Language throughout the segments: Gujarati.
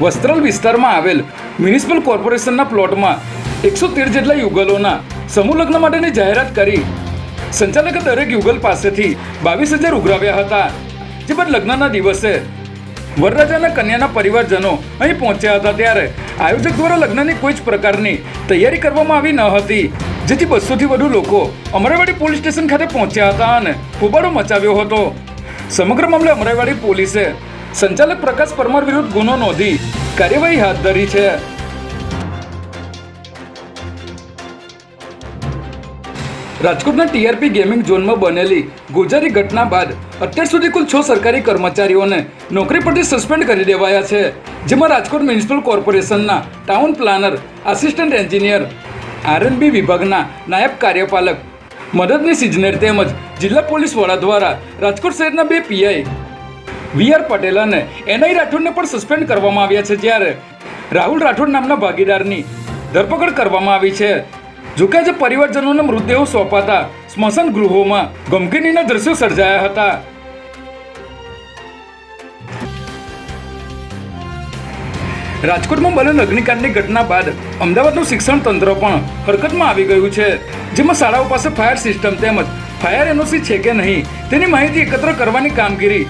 વસ્ત્રાલ વિસ્તારમાં આવેલ મ્યુનિસિપલ કોર્પોરેશનના પ્લોટમાં એકસો તેર જેટલા યુગલોના સમૂહ લગ્ન માટેની જાહેરાત કરી સંચાલકે દરેક યુગલ પાસેથી બાવીસ હજાર ઉઘરાવ્યા હતા જે બાદ લગ્નના દિવસે વરરાજાના કન્યાના પરિવારજનો અહીં પહોંચ્યા હતા. ત્યારે આયોજક દ્વારા લગ્નની કોઈ જ પ્રકારની તૈયારી કરવામાં આવી ન હતી, જેથી બસોથી વધુ લોકો અમરાઈવાડી પોલીસ સ્ટેશન ખાતે પહોંચ્યા હતા અને હોબાળો મચાવ્યો હતો. સમગ્ર મામલે અમરાઈવાડી પોલીસે સંચાલક પ્રકાશ પરમાર વિરુદ્ધ ગુનો નોંધી કાર્યવાહી હાથ ધરી છે. રાજકોટના ટીઆરપી ગેમિંગ ઝોનમાં બનેલી ગોજારી ઘટના બાદ અત્યાર સુધી કુલ છ સરકારી કર્મચારીઓને નોકરી પરથી સસ્પેન્ડ કરી દેવાયા છે, જેમાં રાજકોટ મ્યુનિસિપલ કોર્પોરેશનના town planner, assistant engineer, RNB વિભાગના નાયબ કાર્યપાલક, મદદનીશ ઇજનેર તેમજ જિલ્લા પોલીસ વડા દ્વારા રાજકોટ શહેરના બે પીઆઈ વી આર પટેલ અને એનઆઈ રાઠોડને પણ સસ્પેન્ડ કરવામાં આવ્યા છે જ્યારે રાહુલ રાઠોડ નામના ભાગીદારની ધરપકડ કરવામાં આવી છે. જોકે જે પરિવારજનોને મૃતદેહો સોંપાતા સ્મશાન ગૃહોમાં ગમગીનીના દ્રશ્યો સર્જાયા હતા. રાજકોટમાં બનેલ અગ્નિકાંડની ઘટના બાદ અમદાવાદનું શિક્ષણ તંત્ર પણ હરકતમાં આવી ગયું છે. જેમાં શાળાઓ પાસે ફાયર સિસ્ટમ તેમજ ફાયર એનઓસી છે કે નહીં તેની માહિતી એકત્ર કરવાની કામગીરી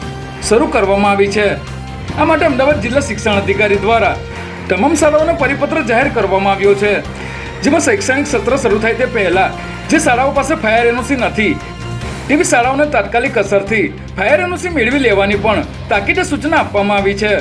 શરૂ કરવામાં આવી છે. આ માટે અમદાવાદ જિલ્લા શિક્ષણ અધિકારી દ્વારા તમામ શાળાઓને પરિપત્ર જાહેર કરવામાં આવ્યો છે. જેમાં શૈક્ષણિક સત્ર શરૂ થાય તે પહેલા જે શાળાઓ પાસે ફાયર એનઓસી નથી, તેવી શાળાઓને તાત્કાલિક અસરથી ફાયર એનઓસી મેળવી લેવાની પણ તાકીદે સૂચના આપવામાં આવી છે.